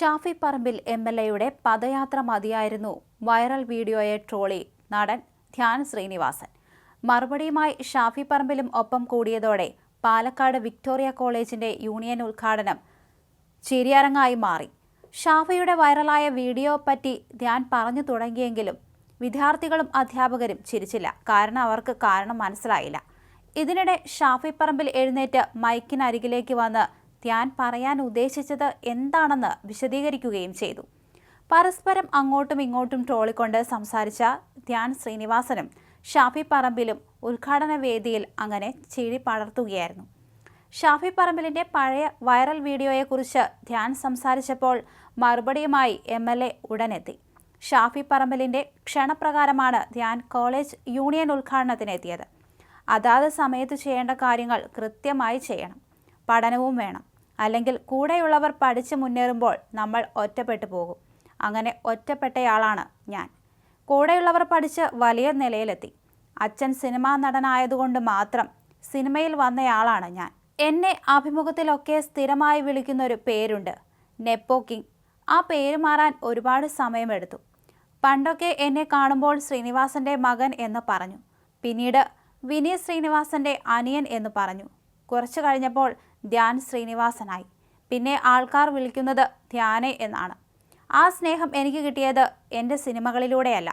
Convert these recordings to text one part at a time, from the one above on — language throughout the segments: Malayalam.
ഷാഫി പറമ്പിൽ എം എൽ എയുടെ പദയാത്ര മതിയായിരുന്നു. വൈറൽ വീഡിയോയെ ട്രോളി നടൻ ധ്യാൻ ശ്രീനിവാസൻ. മറുപടിയുമായി ഷാഫി പറമ്പിലും ഒപ്പം കൂടിയതോടെ പാലക്കാട് വിക്ടോറിയ കോളേജിന്റെ യൂണിയൻ ഉദ്ഘാടനം ചിരിയരങ്ങായി മാറി. ഷാഫിയുടെ വൈറലായ വീഡിയോ പറ്റി ധ്യാൻ പറഞ്ഞു തുടങ്ങിയെങ്കിലും വിദ്യാർത്ഥികളും അധ്യാപകരും ചിരിച്ചില്ല. കാരണം അവർക്ക് കാരണം മനസ്സിലായില്ല. ഇതിനിടെ ഷാഫി പറമ്പിൽ എഴുന്നേറ്റ് മൈക്കിനരികിലേക്ക് വന്ന് ധ്യാൻ പറയാൻ ഉദ്ദേശിച്ചത് എന്താണെന്ന് വിശദീകരിക്കുകയും ചെയ്തു. പരസ്പരം അങ്ങോട്ടും ഇങ്ങോട്ടും ട്രോളിക്കൊണ്ട് സംസാരിച്ച ധ്യാൻ ശ്രീനിവാസനും ഷാഫി പറമ്പിലും ഉദ്ഘാടന വേദിയിൽ അങ്ങനെ ചിരി പടർത്തുകയായിരുന്നു. ഷാഫി പറമ്പിലിന്റെ പഴയ വൈറൽ വീഡിയോയെക്കുറിച്ച് ധ്യാൻ സംസാരിച്ചപ്പോൾ മറുപടിയുമായി എം എൽ എ ഉടനെത്തി. ഷാഫി പറമ്പിലിന്റെ ക്ഷണപ്രകാരമാണ് ധ്യാൻ കോളേജ് യൂണിയൻ ഉദ്ഘാടനത്തിനെത്തിയത്. അതാത് സമയത്ത് ചെയ്യേണ്ട കാര്യങ്ങൾ കൃത്യമായി ചെയ്യണം. പഠനവും വേണം. അല്ലെങ്കിൽ കൂടെയുള്ളവർ പഠിച്ചു മുന്നേറുമ്പോൾ നമ്മൾ ഒറ്റപ്പെട്ടു പോകും. അങ്ങനെ ഒറ്റപ്പെട്ടയാളാണ് ഞാൻ. കൂടെയുള്ളവർ പഠിച്ച് വലിയ നിലയിലെത്തി. അച്ഛൻ സിനിമാ നടനായതുകൊണ്ട് മാത്രം സിനിമയിൽ വന്നയാളാണ് ഞാൻ. എന്നെ അഭിമുഖത്തിലൊക്കെ സ്ഥിരമായി വിളിക്കുന്ന ഒരു പേരുണ്ട്. Nepo king. ആ പേര് മാറാൻ ഒരുപാട് സമയമെടുത്തു. പണ്ടൊക്കെ എന്നെ കാണുമ്പോൾ ശ്രീനിവാസന്റെ മകൻ എന്ന് പറഞ്ഞു. പിന്നീട് വിനീത് ശ്രീനിവാസന്റെ അനിയൻ എന്ന് പറഞ്ഞു. കുറച്ചു കഴിഞ്ഞപ്പോൾ ധ്യാൻ ശ്രീനിവാസനായി. പിന്നെ ആൾക്കാർ വിളിക്കുന്നത് ധ്യാനെ എന്നാണ്. ആ സ്നേഹം എനിക്ക് കിട്ടിയത് എന്റെ സിനിമകളിലൂടെയല്ല.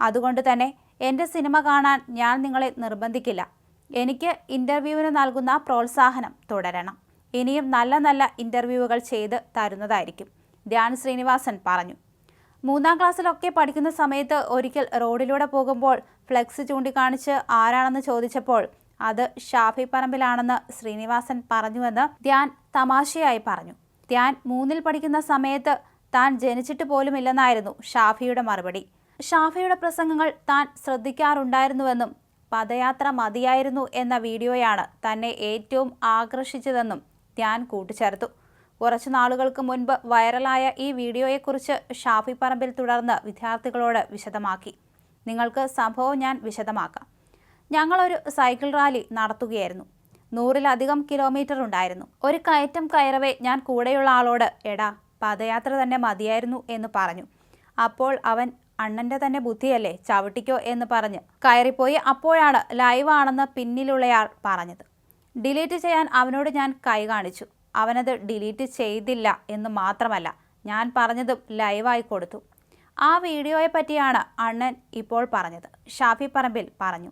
അതുകൊണ്ട് തന്നെ എന്റെ സിനിമ കാണാൻ ഞാൻ നിങ്ങളെ നിർബന്ധിക്കില്ല. എനിക്ക് ഇന്റർവ്യൂവിന് നൽകുന്ന പ്രോത്സാഹനം തുടരണം. ഇനിയും നല്ല നല്ല ഇന്റർവ്യൂവുകൾ ചെയ്ത് തരുന്നതായിരിക്കും ധ്യാൻ ശ്രീനിവാസൻ പറഞ്ഞു. മൂന്നാം ക്ലാസ്സിലൊക്കെ പഠിക്കുന്ന സമയത്ത് ഒരിക്കൽ റോഡിലൂടെ പോകുമ്പോൾ ഫ്ലെക്സ് ചൂണ്ടിക്കാണിച്ച് ആരാണെന്ന് ചോദിച്ചപ്പോൾ അത് ഷാഫി പറമ്പിലാണെന്ന് ശ്രീനിവാസൻ പറഞ്ഞുവെന്ന് ധ്യാൻ തമാശയായി പറഞ്ഞു. ധ്യാൻ മൂന്നിൽ പഠിക്കുന്ന സമയത്ത് താൻ ജനിച്ചിട്ട് പോലുമില്ലെന്നായിരുന്നു ഷാഫിയുടെ മറുപടി. ഷാഫിയുടെ പ്രസംഗങ്ങൾ താൻ ശ്രദ്ധിക്കാറുണ്ടായിരുന്നുവെന്നും പദയാത്ര മതിയായിരുന്നു എന്ന വീഡിയോയാണ് തന്നെ ഏറ്റവും ആകർഷിച്ചതെന്നും ധ്യാൻ കൂട്ടിച്ചേർത്തു. കുറച്ചു നാളുകൾക്ക് മുൻപ് വൈറലായ ഈ വീഡിയോയെക്കുറിച്ച് ഷാഫി പറമ്പിൽ തുടർന്ന് വിദ്യാർത്ഥികളോട് വിശദമാക്കി. നിങ്ങൾക്ക് സംഭവം ഞാൻ വിശദമാക്കാം. ഞങ്ങളൊരു സൈക്കിൾ റാലി നടത്തുകയായിരുന്നു. നൂറിലധികം കിലോമീറ്റർ ഉണ്ടായിരുന്നു. ഒരു കയറ്റം കയറവേ ഞാൻ കൂടെയുള്ള ആളോട് എടാ പദയാത്ര തന്നെ മതിയായിരുന്നു എന്ന് പറഞ്ഞു. അപ്പോൾ അവൻ അണ്ണന്റെ തന്നെ ബുദ്ധിയല്ലേ ചവിട്ടിക്കോ എന്ന് പറഞ്ഞ് കയറിപ്പോയി. അപ്പോഴാണ് ലൈവാണെന്ന് പിന്നിലുള്ളയാൾ പറഞ്ഞത്. ഡിലീറ്റ് ചെയ്യാൻ അവനോട് ഞാൻ കൈ കാണിച്ചു. അവനത് ഡിലീറ്റ് ചെയ്തില്ല എന്ന് മാത്രമല്ല ഞാൻ പറഞ്ഞതും ലൈവായി കൊടുത്തു. ആ വീഡിയോയെ പറ്റിയാണ് അണ്ണൻ ഇപ്പോൾ പറഞ്ഞത്. ഷാഫി പറമ്പിൽ പറഞ്ഞു.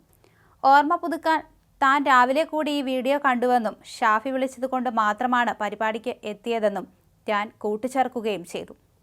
ഓർമ്മ പുതുക്കാൻ താൻ രാവിലെ കൂടി ഈ വീഡിയോ കണ്ടുവെന്നും ഷാഫി വിളിച്ചതുകൊണ്ട് മാത്രമാണ് പരിപാടിക്ക് എത്തിയതെന്നും ഞാൻ കൂട്ടിച്ചേർക്കുകയും ചെയ്തു.